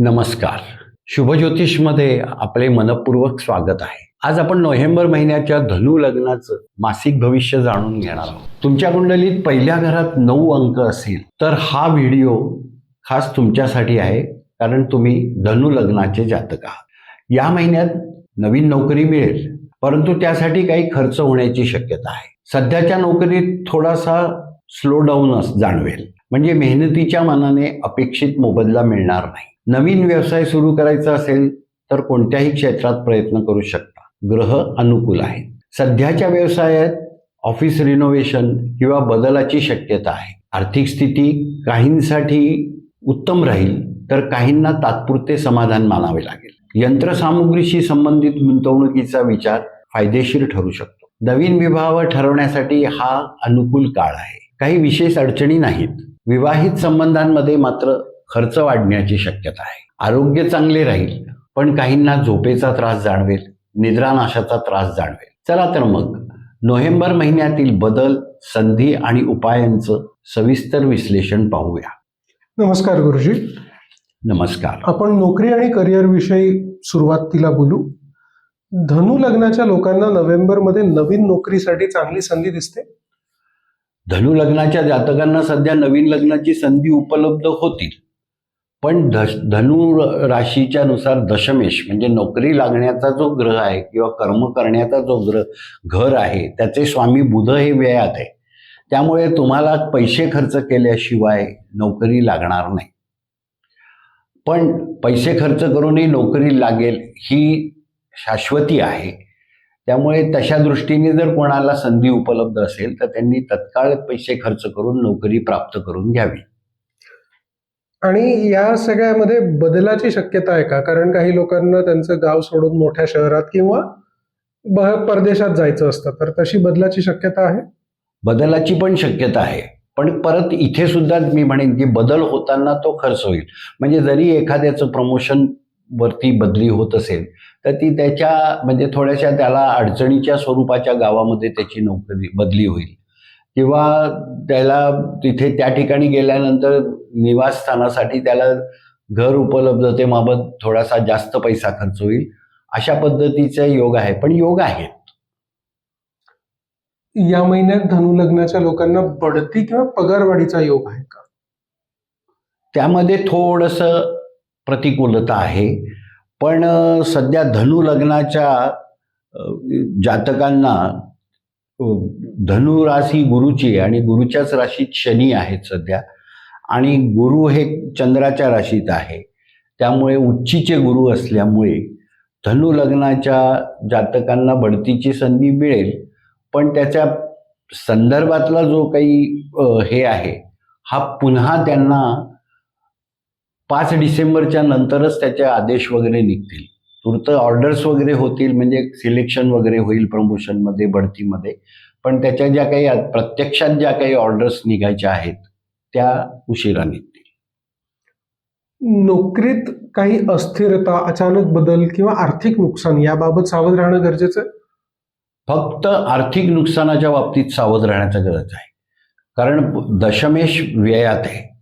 नमस्कार. शुभज्योतिषमध्ये आपले मनपूर्वक स्वागत आहे. आज आपण नोव्हेंबर महिन्याच्या धनु लग्नाचं मासिक भविष्य जाणून घेणार आहोत. तुमच्या कुंडलीत पहिल्या घरात नऊ अंक असेल तर हा व्हिडिओ खास तुमच्यासाठी आहे कारण तुम्ही धनु लग्नाचे जातक आहात. या महिन्यात नवीन नोकरी मिळेल परंतु त्यासाठी काही खर्च होण्याची शक्यता आहे. सध्याच्या नोकरीत थोडासा स्लो डाऊन जाणवेल. म्हणजे मेहनतीच्या मानाने अपेक्षित मोबदला मिळणार नाही. नवीन व्यवसाय सुरू करायचा असेल तर कोणत्याही क्षेत्रात प्रयत्न करू शकता. ग्रह अनुकूल आहे सध्याच्या व्यवसायात ऑफिस रिनोव्हेशन किंवा बदलाची शक्यता आहे. आर्थिक स्थिती काहींसाठी उत्तम राहील तर काहींना तात्पुरते समाधान मानावे लागेल. यंत्रसामुग्रीशी संबंधित गुंतवणुकीचा विचार फायदेशीर ठरू शकतो. नवीन विवाह ठरवण्यासाठी हा अनुकूल काळ आहे. काही विशेष अडचणी नाहीत. विवाहित संबंधांमध्ये मात्र खर्च वाढण्याची शक्यता आहे. आरोग्य चांगले राहील पण काहींना झोपेचा त्रास जाणवेल निद्रानाशाचा त्रास जाणवेल. चला तर मग नोव्हेंबर महिन्यातील बदल संधी आणि उपायांचं सविस्तर विश्लेषण पाहूया. नमस्कार गुरुजी. नमस्कार. आपण नोकरी आणि करिअर विषयी सुरुवातीला बोलू. धनु लग्नाच्या लोकांना नोव्हेंबरमध्ये नवीन नोकरीसाठी चांगली संधी दिसते? धनु लग्नाच्या जातकांना सध्या नवीन लग्नाची संधी उपलब्ध होतील. पण धश धनु राशीच्या नुसार दशमेश म्हणजे नोकरी लागण्याचा जो ग्रह आहे किंवा कर्म करण्याचा जो ग्रह घर आहे त्याचे स्वामी बुध हे व्ययात आहे. त्यामुळे तुम्हाला पैसे खर्च केल्याशिवाय नोकरी लागणार नाही. पण पैसे खर्च करूनही नोकरी लागेल ही शाश्वती आहे. त्यामुळे तशा दृष्टीने जर कोणाला संधी उपलब्ध असेल तर त्यांनी तत्काळ पैसे खर्च करून नोकरी प्राप्त करून घ्यावी. आणि या सगळ्यामध्ये बदलाची शक्यता आहे का? कारण काही लोकांना त्यांचं गाव सोडून मोठ्या शहरात किंवा ब- परदेशात जायचं असतं तर तशी बदलाची शक्यता आहे? बदलाची पण शक्यता आहे. पण परत इथे सुद्धा मी म्हणेन की बदल होताना तो खर्च होईल. म्हणजे जरी एखाद्याचं प्रमोशन वरती बदली होत असेल तर ती त्याच्या म्हणजे थोड्याशा त्याला अडचणीच्या स्वरूपाच्या गावामध्ये त्याची नोकरी बदली होईल. किंवा त्याला तिथे त्या ठिकाणी गेल्यानंतर निवासस्थानासाठी त्याला घर उपलब्धतेबाबत थोडासा जास्त पैसा खर्च होईल. अशा पद्धतीचा योग आहे पण योग आहेत. या महिन्यात धनु लग्नाच्या लोकांना बढती किंवा पगारवाढीचा योग आहे का? त्यामध्ये थोडंसं प्रतिकूलता आहे पण सध्या धनु लग्नाच्या जातकांना धनु राशी गुरुची आहे आणि गुरुच्याच राशीत शनी आहेत सध्या. आणि गुरु हे चंद्राच्या राशीत आहे. त्यामुळे उच्चीचे गुरु असल्यामुळे धनु लग्नाच्या जातकांना बढतीची संधी मिळेल. पण त्याच्या संदर्भातला जो काही हे आहे हा पुन्हा त्यांना पाच डिसेंबरच्या नंतरच त्याचे आदेश वगैरे निघतील. तूर्त ऑर्डर्स वगैरे होतील म्हणजे सिलेक्शन वगैरे होईल प्रमोशनमध्ये बढतीमध्ये. पण त्याच्या ज्या काही प्रत्यक्षात ज्या काही ऑर्डर्स निघायच्या आहेत त्या उशिरा निघतील. नोकरीत काही अस्थिरता अचानक बदल किंवा आर्थिक नुकसान याबाबत सावध राहणं गरजेचं आहे? फक्त आर्थिक नुकसानाच्या बाबतीत सावध राहण्याचा गरज आहे. कारण दशमेश व्ययात आहे.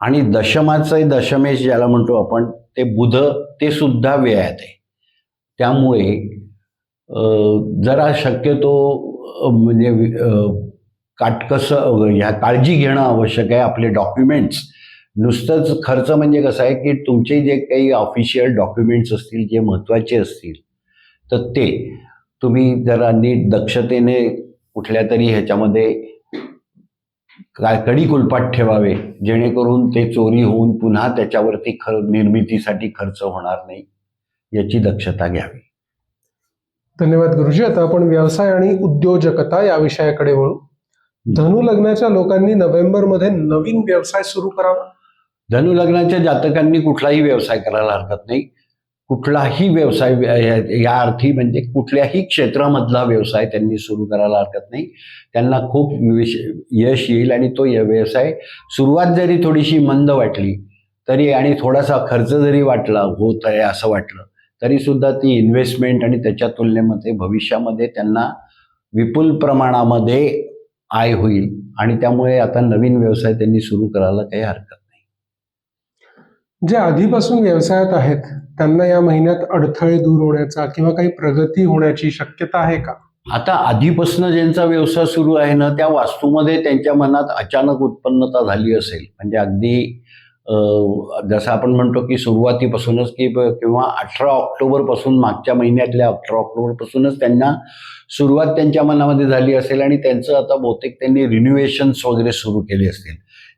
आणि दशमाचं दशमेश ज्याला म्हणतो आपण ते बुध ते सुद्धा व्ययात आहे. त्यामुळे जरा शक्यतो म्हणजे काटकसं ह्या काळजी घेणं आवश्यक आहे आपले डॉक्युमेंट्स. नुसतंच खर्च म्हणजे कसं आहे की तुमचे जे काही ऑफिशियल डॉक्युमेंट्स असतील जे महत्त्वाचे असतील तर ते तुम्ही जरा नीट दक्षतेने कुठल्या तरी ह्याच्यामध्ये काय कडी कुलपाट ठेवावे जेणेकरून ते चोरी होऊन पुन्हा त्याच्यावरती ख निर्मितीसाठी खर्च होणार नाही. याची दक्षता घ्यावी. धन्यवाद गुरुजी. आता आपण व्यवसाय आणि उद्योजकता या विषयाकडे वळू. धनु लग्नाच्या लोकांनी नोव्हेंबरमध्ये नवीन व्यवसाय सुरू करावा. धनु लग्नाच्या जातकांनी कुठलाही व्यवसाय करायला हरकत नाही. कुठलाही व्यवसाय या- अर्थी म्हणजे कुठल्याही क्षेत्रामधला व्यवसाय त्यांनी सुरू करायला हरकत नाही. त्यांना खूप विश यश येईल आणि तो व्यवसाय सुरुवात जरी थोडीशी मंद वाटली तरी आणि थोडासा खर्च जरी वाटला होत आहे असं वाटलं तरी सुद्धा ती इन्व्हेस्टमेंट आणि त्याच्या तुलनेमध्ये भविष्यामध्ये त्यांना विपुल प्रमाणामध्ये आय होईल. आणि त्यामुळे आता नवीन व्यवसाय त्यांनी सुरू करायला काही हरकत नाही. जे आधीपासून व्यवसायात आहेत त्यांना या महिन्यात अडथळे दूर होण्याचा किंवा काही प्रगती होण्याची शक्यता आहे का? आता आधीपासून ज्यांचा व्यवसाय सुरू आहे ना त्या वास्तूमध्ये त्यांच्या मनात अचानक उत्पन्नता झाली असेल. म्हणजे अगदी जसं आपण म्हणतो की सुरुवातीपासूनच की किंवा अठरा ऑक्टोबरपासून मागच्या महिन्यातल्या अठरा ऑक्टोबरपासूनच त्यांना सुरुवात त्यांच्या मनामध्ये झाली असेल आणि त्यांचं आता बहुतेक त्यांनी रिन्युएशन्स वगैरे सुरू केले असतील.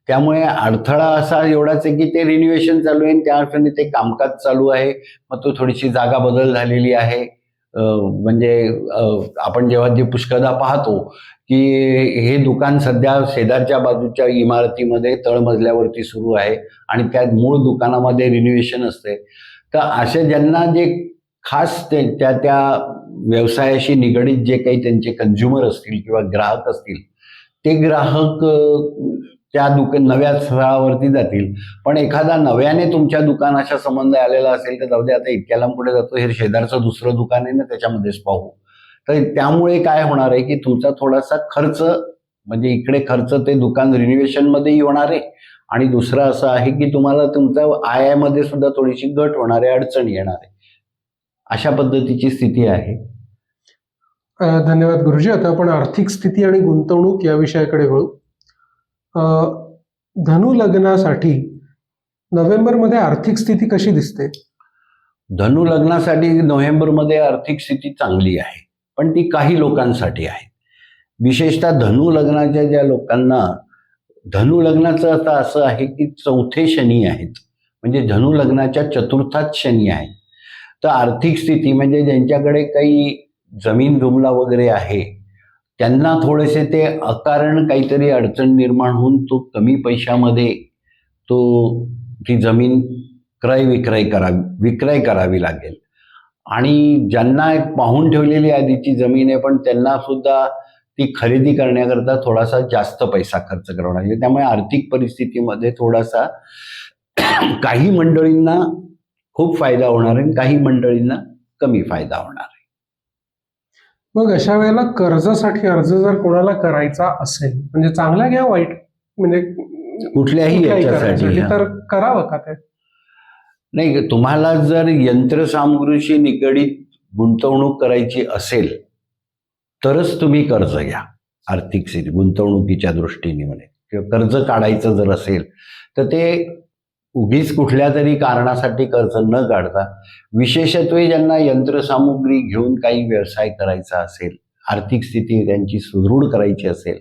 त्यामुळे अडथळा असा एवढाच आहे की ते रिन्युएशन चालू आहे त्या अर्थाने ते कामकाज चालू आहे. मग तो थोडीशी जागा बदल झालेली आहे. म्हणजे आपण जेव्हा जे पुष्कदा पाहतो की हे दुकान सध्या शेजारच्या बाजूच्या इमारतीमध्ये तळमजल्यावरती सुरू आहे आणि त्या मूळ दुकानामध्ये रिन्युएशन असते. तर असे ज्यांना जे खास ते त्या त्या व्यवसायाशी निगडीत जे काही त्यांचे कन्झ्युमर असतील किंवा ग्राहक असतील ते ग्राहक त्या दुक नव्या स्थळावरती जातील. पण एखादा नव्याने तुमच्या दुकानाच्या संबंध आलेला असेल तर जाऊ दे आता इतक्या लांब पुढे जातो हे शेजारचं दुसरं दुकान आहे ना त्याच्यामध्येच पाहू. तर त्यामुळे काय होणार आहे की तुमचा थोडासा खर्च म्हणजे इकडे खर्च ते दुकान रिनिव्हेशनमध्येही होणार आहे. आणि दुसरं असं आहे की तुम्हाला तुमचा आयमध्ये सुद्धा थोडीशी घट होणार आहे अडचण येणार आहे. अशा पद्धतीची स्थिती आहे. धन्यवाद गुरुजी. आता आपण आर्थिक स्थिती आणि गुंतवणूक या विषयाकडे वळू. धनु लग्नासाठी नोव्हेंबरमध्ये आर्थिक स्थिती कशी दिसते? धनु लग्नासाठी नोव्हेंबरमध्ये आर्थिक स्थिती चांगली आहे पण ती काही लोकांसाठी आहे. विशेषतः धनु लग्नाच्या ज्या लोकांना धनु लग्नाचं आता असं आहे की चौथे शनी आहेत म्हणजे धनु लग्नाच्या चतुर्थात शनी आहेत तर आर्थिक स्थिती म्हणजे ज्यांच्याकडे काही जमीन जुमला वगैरे आहे त्यांना थोडेसे ते अकारण काहीतरी अडचण निर्माण होऊन तो कमी पैशामध्ये तो ती जमीन क्रय विक्रय करावी विक्रय करावी लागेल. आणि ज्यांना एक पाहून ठेवलेली आधीची जमीन आहे पण त्यांना सुद्धा ती खरेदी करण्याकरता थोडासा जास्त पैसा खर्च करावा लागेल. त्यामुळे आर्थिक परिस्थितीमध्ये थोडासा काही मंडळींना खूप फायदा होणार आहे काही मंडळींना कमी फायदा होणार आहे. मग अशा वेळेला कर्जासाठी अर्ज जर कोणाला करायचा असेल म्हणजे चांगला घ्या वाईट म्हणजे कुठल्याही याच्यासाठी. तर करावं का ते नाही तुम्हाला जर यंत्रसामुग्रीशी निगडीत गुंतवणूक करायची असेल तरच तुम्ही कर्ज घ्या आर्थिक स्थिती गुंतवणुकीच्या दृष्टीने म्हणे किंवा कर्ज काढायचं जर असेल तर ते उगीच कुठल्या तरी कारणासाठी कर्ज न काढता विशेषत्वे ज्यांना यंत्रसामुग्री घेऊन काही व्यवसाय करायचा असेल आर्थिक स्थिती त्यांची सुदृढ करायची असेल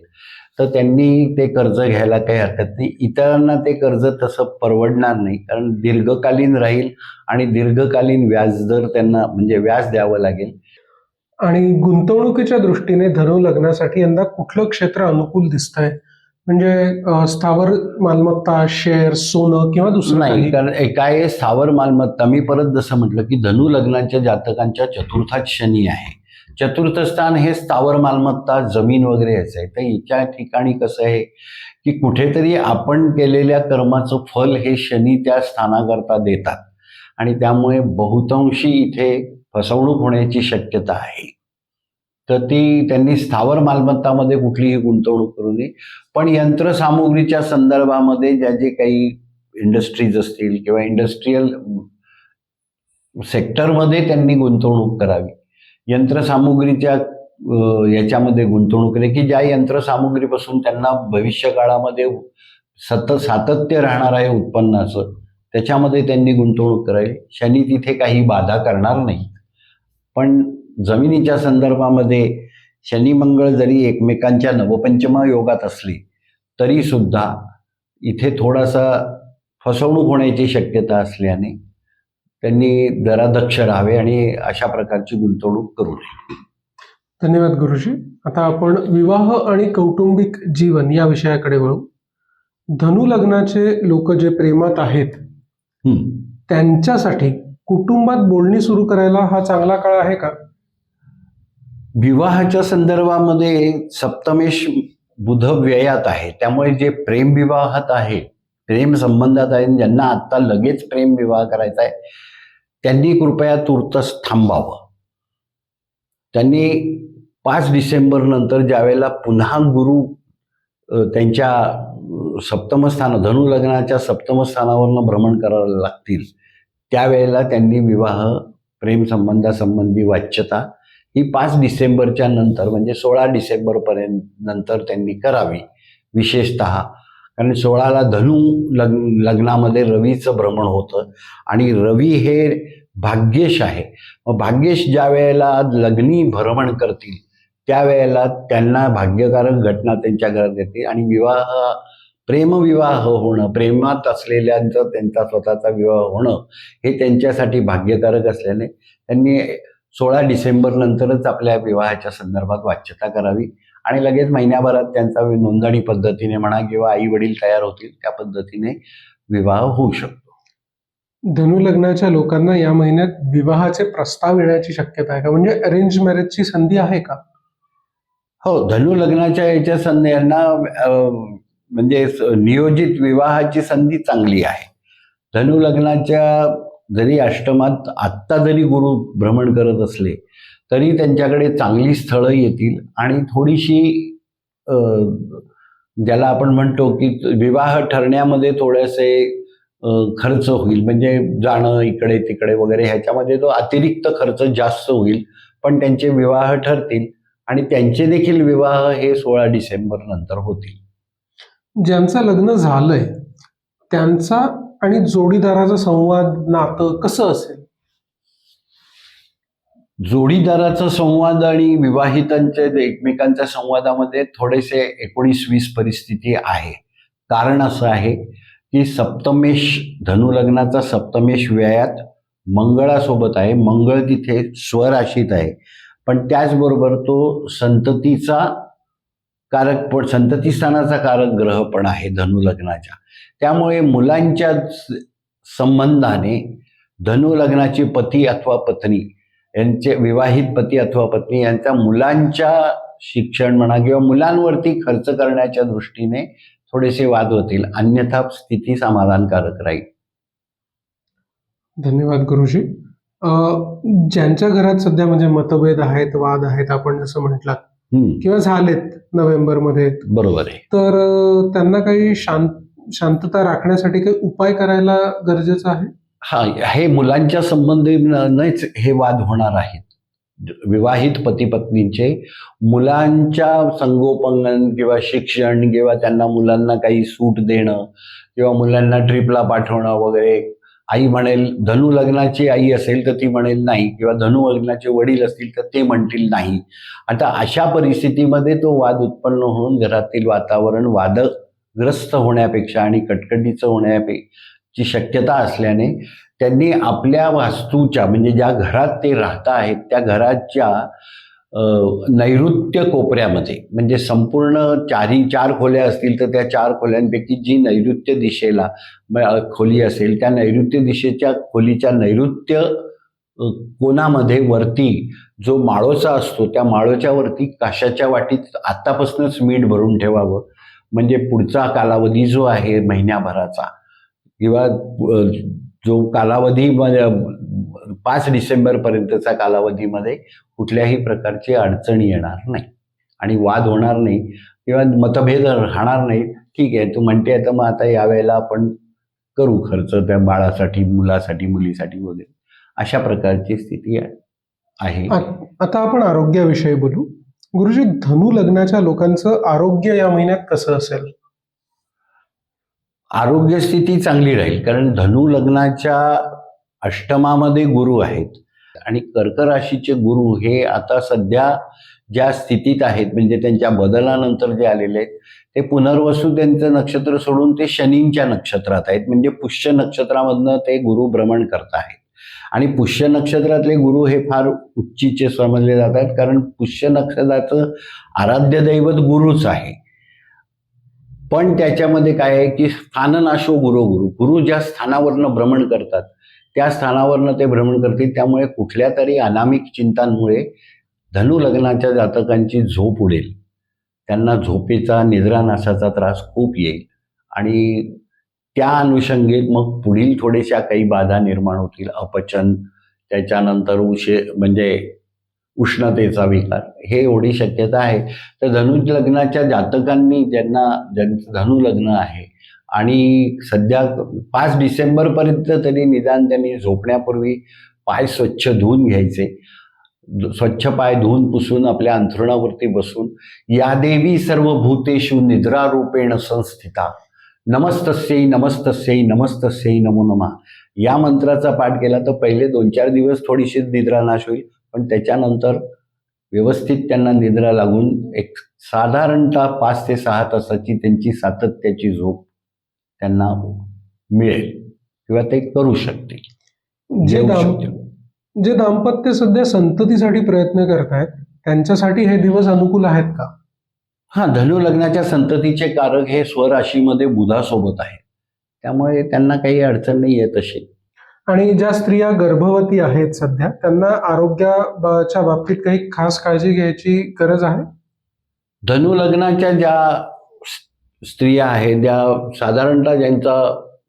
तर त्यांनी ते कर्ज घ्यायला काही हरकत नाही. इतरांना ते कर्ज तसं परवडणार नाही कारण दीर्घकालीन राहील आणि दीर्घकालीन व्याजदर त्यांना म्हणजे व्याज द्यावं लागेल. आणि गुंतवणुकीच्या दृष्टीने धनु लग्नासाठी यंदा कुठलं क्षेत्र अनुकूल दिसतंय? म्हणजे स्थावर मालमत्ता शेअर सोनं किंवा दुसरं नाही कारण एक स्थावर मालमत्ता मी परत जसं म्हटलं की धनु लग्नाच्या जातकांच्या चतुर्थात शनी आहे. चतुर्थ स्थान हे स्थावर मालमत्ता जमीन वगैरे याचं आहे. तर हिच्या ठिकाणी कसं आहे की कुठेतरी आपण केलेल्या कर्माचं फल हे शनी त्या स्थानाकरता देतात. आणि त्यामुळे बहुतांशी इथे फसवणूक होण्याची शक्यता आहे. तर ती त्यांनी स्थावर मालमत्तामध्ये कुठलीही गुंतवणूक करू नये. पण यंत्रसामुग्रीच्या संदर्भामध्ये ज्या जे काही इंडस्ट्रीज असतील किंवा इंडस्ट्रीयल सेक्टरमध्ये त्यांनी गुंतवणूक करावी. यंत्रसामुग्रीच्या याच्यामध्ये गुंतवणूक केली की ज्या यंत्रसामुग्रीपासून त्यांना भविष्य काळामध्ये सतत सातत्य राहणार आहे उत्पन्नाचं त्याच्यामध्ये त्यांनी गुंतवणूक करावी. शनी तिथे काही बाधा करणार नाही. पण जमिनीच्या संदर्भामध्ये शनी मंगळ जरी एकमेकांच्या नवपंचमा योगात असले तरी सुद्धा इथे थोडासा फसवणूक होण्याची शक्यता असल्याने त्यांनी जरा दक्ष राहावे आणि अशा प्रकारची गुंतवणूक करू नये. धन्यवाद गुरुजी. आता आपण विवाह आणि कौटुंबिक जीवन या विषयाकडे वळू. धनु लग्नाचे लोक जे प्रेमात आहेत. त्यांच्यासाठी कुटुंबात बोलणी सुरू करायला हा चांगला काळ आहे का? विवाहाच्या संदर्भामध्ये सप्तमेश बुध व्ययात आहे. त्यामुळे जे प्रेम विवाहात आहे प्रेम संबंधात आहे ज्यांना आत्ता लगेच प्रेम विवाह करायचा आहे त्यांनी कृपया तुर्तस थांबावं. त्यांनी पाच डिसेंबर नंतर ज्यावेळेला पुन्हा गुरु त्यांच्या सप्तम स्थान धनु लग्नाच्या भ्रमण करायला लागतील त्यावेळेला त्यांनी विवाह प्रेम संबंधासंबंधी वाच्यता ही पाच डिसेंबरच्या नंतर म्हणजे सोळा डिसेंबरपर्यंत नंतर त्यांनी करावी विशेषत. कारण सोळाला धनु लग्न लग्नामध्ये रवीचं भ्रमण होतं आणि रवी हे भाग्येश आहे. मग भाग्येश ज्या वेळेला लग्नी भ्रमण करतील त्यावेळेला त्यांना भाग्यकारक घटना त्यांच्या घरात येते आणि विवाह प्रेमविवाह होणं प्रेमात असलेल्यांचं त्यांचा स्वतःचा विवाह होणं हे त्यांच्यासाठी भाग्यकारक असल्याने त्यांनी सोळा डिसेंबर नंतरच आपल्या विवाहाच्या संदर्भात वाच्यता करावी आणि लगेच महिन्याभरात त्यांचा नोंदणी पद्धतीने म्हणा किंवा आई वडील तयार होतील त्या पद्धतीने विवाह होऊ शकतो. धनु लग्नाच्या लोकांना या महिन्यात विवाहाचे प्रस्ताव येण्याची शक्यता आहे का? म्हणजे अरेंज मॅरेजची संधी आहे का? हो धनु लग्नाच्या याच्या संधी यांना म्हणजे नियोजित विवाहाची संधी चांगली आहे. धनु लग्नाच्या जरी अष्टमात आत्ता जरी गुरु भ्रमण करत असले तरी त्यांच्याकडे चांगली स्थळं येतील आणि थोडीशी ज्याला आपण म्हणतो की विवाह ठरण्यामध्ये थोडेसे खर्च होईल. म्हणजे जाणं इकडे तिकडे वगैरे ह्याच्यामध्ये तो अतिरिक्त खर्च जास्त होईल पण त्यांचे विवाह ठरतील आणि त्यांचे देखील विवाह हे सोळा डिसेंबर नंतर होतील. ज्यांचं लग्न झालंय त्यांचा आणि जोडीदाराचा संवाद नातं कसं असेल? जोडीदाराचा संवाद आणि विवाहितांच्या एकमेकांच्या संवादामध्ये थोडेसे एकोणीस वीस परिस्थिती आहे. कारण असं आहे की सप्तमेश धनुलग्नाचा सप्तमेश व्ययात मंगळासोबत आहे. मंगळ तिथे स्वराशीत आहे. पण त्याचबरोबर तो संततीचा कारक पण संतती स्थानाचा कारक ग्रह पण आहे धनुलग्नाच्या. त्यामुळे मुलांच्या संबंधाने धनुलग्नाची पती अथवा पत्नी यांचे विवाहित पती अथवा पत्नी यांच्या मुलांच्या शिक्षण म्हणा किंवा मुलांवरती खर्च करण्याच्या दृष्टीने थोडेसे वाद होतील. अन्यथा स्थिती समाधानकारक राहील. धन्यवाद गुरुजी. ज्यांच्या घरात सध्या म्हणजे मतभेद आहेत वाद आहेत आपण जसं म्हटलात किंवा झालेत नोव्हेंबरमध्ये. बरोबर आहे. तर त्यांना काही शांत शांतता राखण्यासाठी काही उपाय करायला गरजेचं आहे? हा हे मुलांच्या संबंधीनेच हे वाद होणार आहेत. विवाहित पती पत्नींचे मुलांच्या संगोपन किंवा शिक्षण किंवा त्यांना मुलांना काही सूट देणं किंवा मुलांना ट्रिपला पाठवणं वगैरे आई म्हणेल धनु लग्नाची आई असेल तर ती म्हणेल नाही किंवा धनु लग्नाचे वडील असतील तर ते म्हणतील नाही. आता अशा परिस्थितीमध्ये तो वाद उत्पन्न होऊन घरातील वातावरण वादग्रस्त होण्यापेक्षा आणि कटकटीचं होण्याची शक्यता असल्याने त्यांनी आपल्या वास्तूच्या म्हणजे ज्या घरात ते राहत आहेत त्या घराच्या नैऋत्य कोपऱ्यामध्ये म्हणजे संपूर्ण चारी चार खोल्या असतील तर त्या चार खोल्यांपैकी जी नैऋत्य दिशेला म- खोली असेल त्या नैऋत्य दिशेच्या खोलीच्या नैऋत्य कोणामध्ये वरती जो माळोचा असतो त्या माळोच्या वरती काशाच्या वाटीत आत्तापासूनच मीठ भरून ठेवावं. म्हणजे पुढचा कालावधी जो आहे महिन्याभराचा किंवा जो कालावधी म्हणजे पाच डिसेंबरपर्यंतचा कालावधीमध्ये कुठल्याही प्रकारची अडचण येणार नाही. आणि वाद होणार नाही किंवा मतभेद राहणार नाही ठीक आहे तू म्हणते तर मग आता यावेळेला आपण करू खर्च त्या बाळासाठी मुलासाठी मुलीसाठी वगैरे. अशा प्रकारची स्थिती आहे. आता आपण आरोग्याविषयी बोलू. गुरुजी धनु लग्नाच्या लोकांचं आरोग्य या महिन्यात कसं असेल? आरोग्य स्थिती चांगली राहील. कारण धनु लग्नाच्या अष्टमामध्ये गुरु आहेत. आणि कर्क राशीचे गुरु हे आता सध्या ज्या स्थितीत आहेत म्हणजे त्यांच्या बदलानंतर जे आलेले आहेत ते पुनर्वसू त्यांचं नक्षत्र सोडून ते शनींच्या नक्षत्रात आहेत. म्हणजे पुष्य नक्षत्रामधनं ते गुरु भ्रमण करत आहेत. आणि पुष्य नक्षत्रातले गुरु हे फार उच्चीचे समजले जातात. कारण पुष्य नक्षत्राचं आराध्य दैवत गुरुच आहे. पण त्याच्यामध्ये काय आहे की स्थाननाशो गुरु गुरु. गुरु ज्या स्थानावरनं भ्रमण करतात त्या स्थानावरनं ते भ्रमण करतील. त्यामुळे कुठल्या तरी अनामिक चिंतांमुळे धनु लग्नाच्या जातकांची झोप उडेल. त्यांना झोपेचा निद्रानाशाचा त्रास खूप येईल. आणि त्या अनुषंगिक मग पुढील थोड्याशा काही बाधा निर्माण होतील. अपचन त्याच्यानंतर उशे म्हणजे उष्णतेचा विकार. हे एवढी शक्यता आहे. तर धनु लग्नाच्या जातकांनी ज्यांना ज्यांचं धनु लग्न आहे आणि सध्या पाच डिसेंबरपर्यंत तरी निदान त्यांनी झोपण्यापूर्वी पाय स्वच्छ धुवून घ्यायचे. स्वच्छ पाय धुवून पुसून आपल्या अंथरुणावरती बसून या देवी सर्व भूतेषु निद्रारूपेण संस्थिता. नमस्तस्यै नमस्तस्यै नमस्तस्यै नमो नमा. या मंत्राचा पाठ केला तर पहिले दोन चार दिवस थोडीशी निद्रानाश होईल. पण त्याच्यानंतर व्यवस्थित त्यांना निद्रा लागून एक साधारणतः पाच ते सहा तासाची त्यांची सातत्याची झोप त्यांना मिळेल किंवा ते करू शकतील. जे. जे दाम्पत्य सध्या संततीसाठी प्रयत्न करतायत त्यांच्यासाठी हे दिवस अनुकूल आहेत का? हा धनु लग्नाच्या संततीचे कारक हे स्वराशीमध्ये बुधासोबत आहे त्यामुळे त्यांना काही अडचण नाही आहे तशी आणि ज्या स्त्रिया गर्भवती आहेत सध्या त्यांना आरोग्याच्या बाबतीत काही खास काळजी घ्यायची गरज आहे? धनु लग्नाच्या ज्या स्त्रिया आहेत ज्या साधारणतः ज्यांचा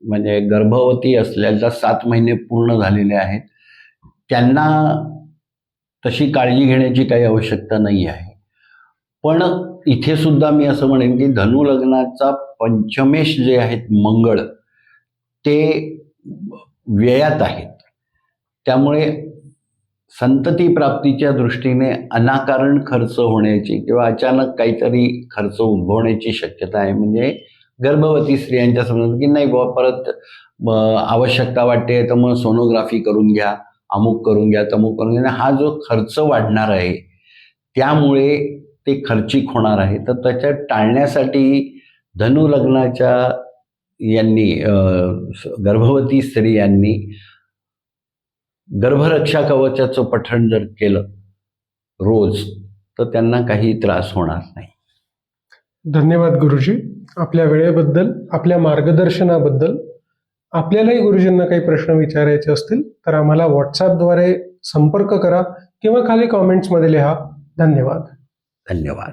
म्हणजे गर्भवती असल्याचा सात महिने पूर्ण झालेले आहेत त्यांना तशी काळजी घेण्याची काही आवश्यकता नाही आहे. पण इथे सुद्धा मी असं म्हणेन की धनु लग्नाचा पंचमेश जे आहेत मंगळ ते व्ययात आहेत. त्यामुळे संतती प्राप्तीच्या दृष्टीने अनाकारण खर्च होण्याची किंवा अचानक काहीतरी खर्च उद्भवण्याची शक्यता आहे. म्हणजे गर्भवती स्त्रियांच्या समजून की नाही बुवा परत आवश्यकता वाटते तर मग सोनोग्राफी करून घ्या अमुक करून घ्या तमुक करून घ्या. हा जो खर्च वाढणार आहे त्यामुळे ते खर्चिक होणार आहे. तर त्याच्या टाळण्यासाठी धनु लग्नाच्या यांनी गर्भवती स्त्रियांनी गर्भरक्षा कवचाचं पठण जर केलं रोज तर त्यांना काही त्रास होणार नाही. धन्यवाद गुरुजी. आपल्या वेळेबद्दल आपल्या मार्गदर्शनाबद्दल. आपल्यालाही गुरुजींना काही प्रश्न विचारायचे असतील तर आम्हाला व्हॉट्सॲपद्वारे संपर्क करा किंवा खाली कॉमेंट्समध्ये लिहा. धन्यवाद. धन्यवाद.